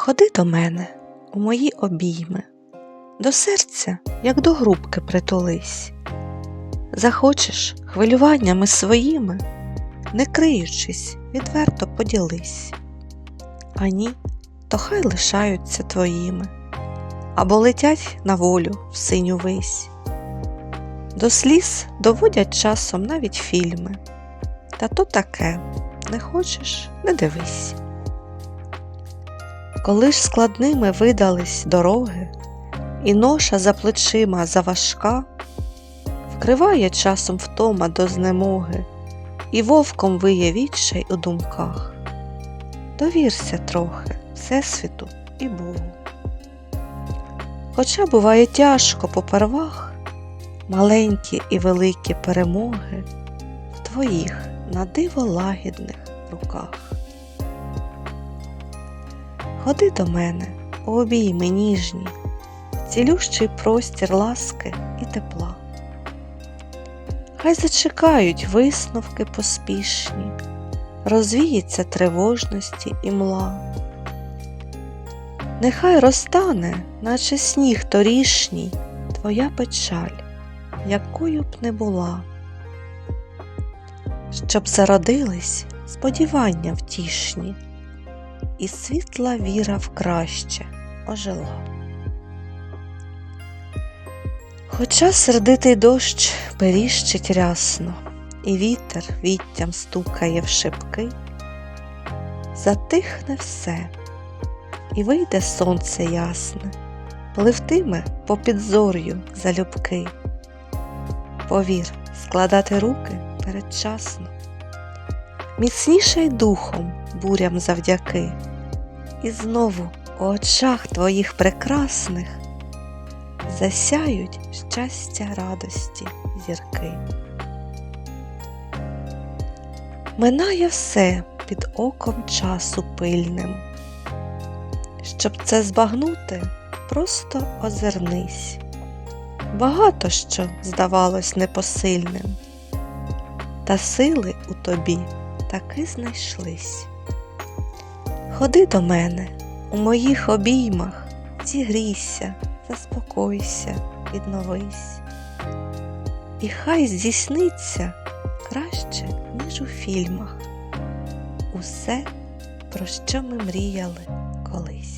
Ходи до мене у мої обійми, до серця, як до грубки притулись. Захочеш хвилюваннями своїми, не криючись, відверто поділись. А ні, то хай лишаються твоїми, або летять на волю в синю вись. До сліз доводять часом навіть фільми. Та то таке, не хочеш, не дивись. Коли ж складними видались дороги, і ноша за плечима заважка, вкриває часом втома до знемоги, і вовком виє відчай у думках. Довірся трохи Всесвіту і Богу. Хоча буває тяжко попервах, маленькі і великі перемоги в твоїх на диво лагідних руках. Ходи до мене, обійми ніжні, цілющий простір ласки і тепла. Хай зачекають висновки поспішні, розвіється тривожності і мла. Нехай розтане, наче сніг торішній, твоя печаль, якою б не була, щоб зародились сподівання втішні, і світла віра в краще ожила. Хоча сердитий дощ періщить рясно, і вітер віттям стукає в шибки, затихне все, і вийде сонце ясне, пливтиме по підзор'ю залюбки. Повір, складати руки передчасно, міцніше духом бурям завдяки, і знову у очах твоїх прекрасних засяють щастя радості зірки. Минає все під оком часу пильним. Щоб це збагнути, просто озирнись. Багато що здавалось непосильним, та сили у тобі таки знайшлись. Ходи до мене у моїх обіймах, зігрійся, заспокойся, відновись. І хай здійсниться краще, ніж у фільмах, усе, про що ми мріяли колись.